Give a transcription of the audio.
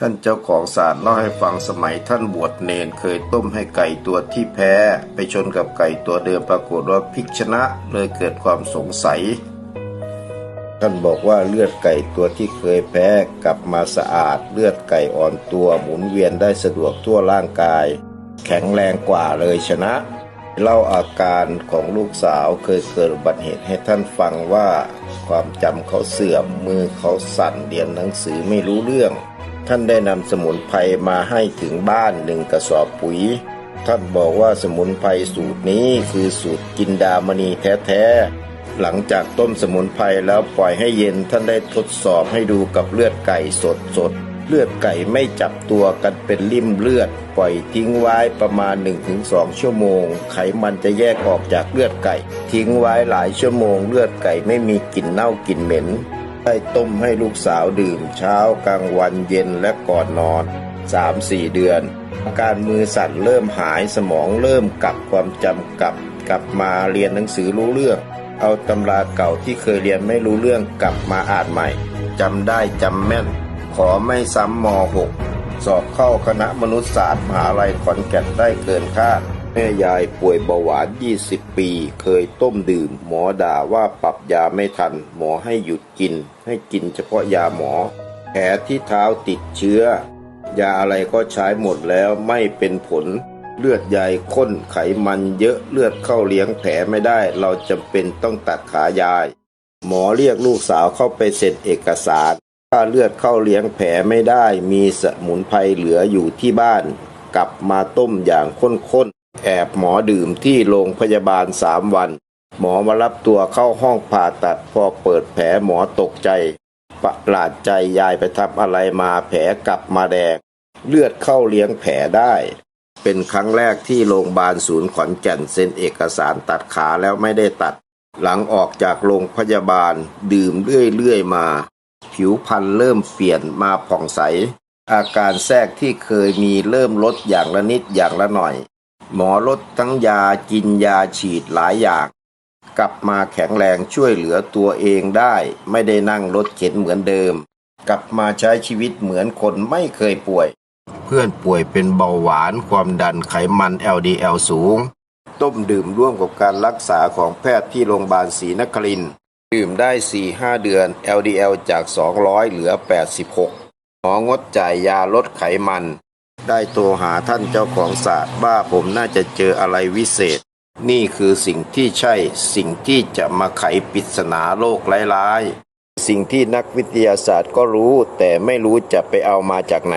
ท่านเจ้าของศาสตร์เล่าให้ฟังสมัยท่านบวชเนนเคยต้มให้ไก่ตัวที่แพ้ ไปชนกับไก่ตัวเดิมปรากฏว่าพิกชนะเลยเกิดความสงสัย ท่านบอกว่าเลือดไก่ตัวที่เคยแพ้กลับมาสะอาด เลือดไก่อ่อนตัวหมุนเวียนได้สะดวกทั่วร่างกาย แข็งแรงกว่าเลยชนะ เล่าอาการของลูกสาวเคยเกิดอุบัติเหตุให้ท่านฟังว่า ความจำเขาเสื่อมมือเขาสั่นเรียนหนังสือไม่รู้เรื่อง ท่านได้นำสมุนไพรมาให้ถึงบ้านหนึ่งกระสอบปุ๋ย ท่านบอกว่าสมุนไพรสูตรนี้คือสูตรกินดามณีแท้ๆ หลังจากต้มสมุนไพรแล้วปล่อยให้เย็นท่านได้ทดสอบให้ดูกับเลือดไก่สดสดๆเลือดไก่ไม่จับตัวกันเป็นริ่มเลือด ปล่อยทิ้งไว้ประมาณ 1-2 ชั่วโมง ไขมันจะแยกออกจากเลือดไก่ ทิ้งไว้หลายชั่วโมง เลือดไก่ไม่มีกลิ่นเน่ากลิ่นเหม็น ได้ต้มให้ลูกสาวดื่มเช้ากลางวันเย็นและก่อนนอน 3-4 เดือน อาการมือสั่นเริ่มหายสมองเริ่มกลับความจำกลับ กลับมาเรียนหนังสือรู้เรื่อง เอาตำราเก่าที่เคยเรียนไม่รู้เรื่องกลับมาอ่านใหม่จำได้จำแม่น ขอไม่ซ้ำม .6 สอบเข้าคณะมนุษยศาสตร์มหาลัยขอนแก่นได้เกินคาดแม่ยายป่วยเบาหวาน 20 ปี เคยต้มดื่ม หมอด่าว่าปรับ ยาไม่ทัน หมอให้หยุดกิน ให้กินเฉพาะยาหมอ แผลที่เท้าติดเชื้อ ยาอะไรก็ใช้หมดแล้วไม่เป็นผล เลือดใหญ่ข้นไขมันเยอะเลือดเข้าเลี้ยงแผลไม่ได้ เราจำเป็นต้องตัดขายาย หมอเรียกลูกสาวเข้าไปเซ็นเอกสารถ้าเลือดเข้าเลี้ยงแผลไม่ได้ มีสมุนไพรเหลืออยู่ที่บ้าน กลับมาต้มอย่างข้นๆ แอบหมอดื่มที่โรงพยาบาลสามวัน หมอมารับตัวเข้าห้องผ่าตัดพอเปิดแผลหมอตกใจ ประหลาดใจยายไปทำอะไรมาแผลกลับมาแดง เลือดเข้าเลี้ยงแผลได้ เป็นครั้งแรกที่โรงพยาบาลศูนย์ขอนแก่นเซ็นเอกสารตัดขาแล้วไม่ได้ตัด หลังออกจากโรงพยาบาลดื่มเรื่อยๆมา ผิวพรรณเริ่มเปลี่ยนมาผ่องใส อาการแทรกที่เคยมีเริ่มลดอย่างละนิดอย่างละหน่อย หมอลดทั้งยากินยาฉีดหลายอย่าง กลับมาแข็งแรงช่วยเหลือตัวเองได้ ไม่ได้นั่งรถเข็นเหมือนเดิม กลับมาใช้ชีวิตเหมือนคนไม่เคยป่วย เพื่อนป่วยเป็นเบาหวานความดันไขมัน LDL สูง ต้มดื่มร่วมกับการรักษาของแพทย์ที่โรงพยาบาลศรีนครินทร์ดื่มได้ 4-5 เดือน LDL จาก 200 เหลือ 86 หมองดจ่ายยาลดไขมัน ได้โทรหาท่านเจ้าของศาสตร์ว่าผมน่าจะเจออะไรวิเศษ นี่คือสิ่งที่ใช่สิ่งที่จะมาไขปริศนาโลกร้ายๆ สิ่งที่นักวิทยาศาสตร์ก็รู้ แต่ไม่รู้จะไปเอามาจากไหน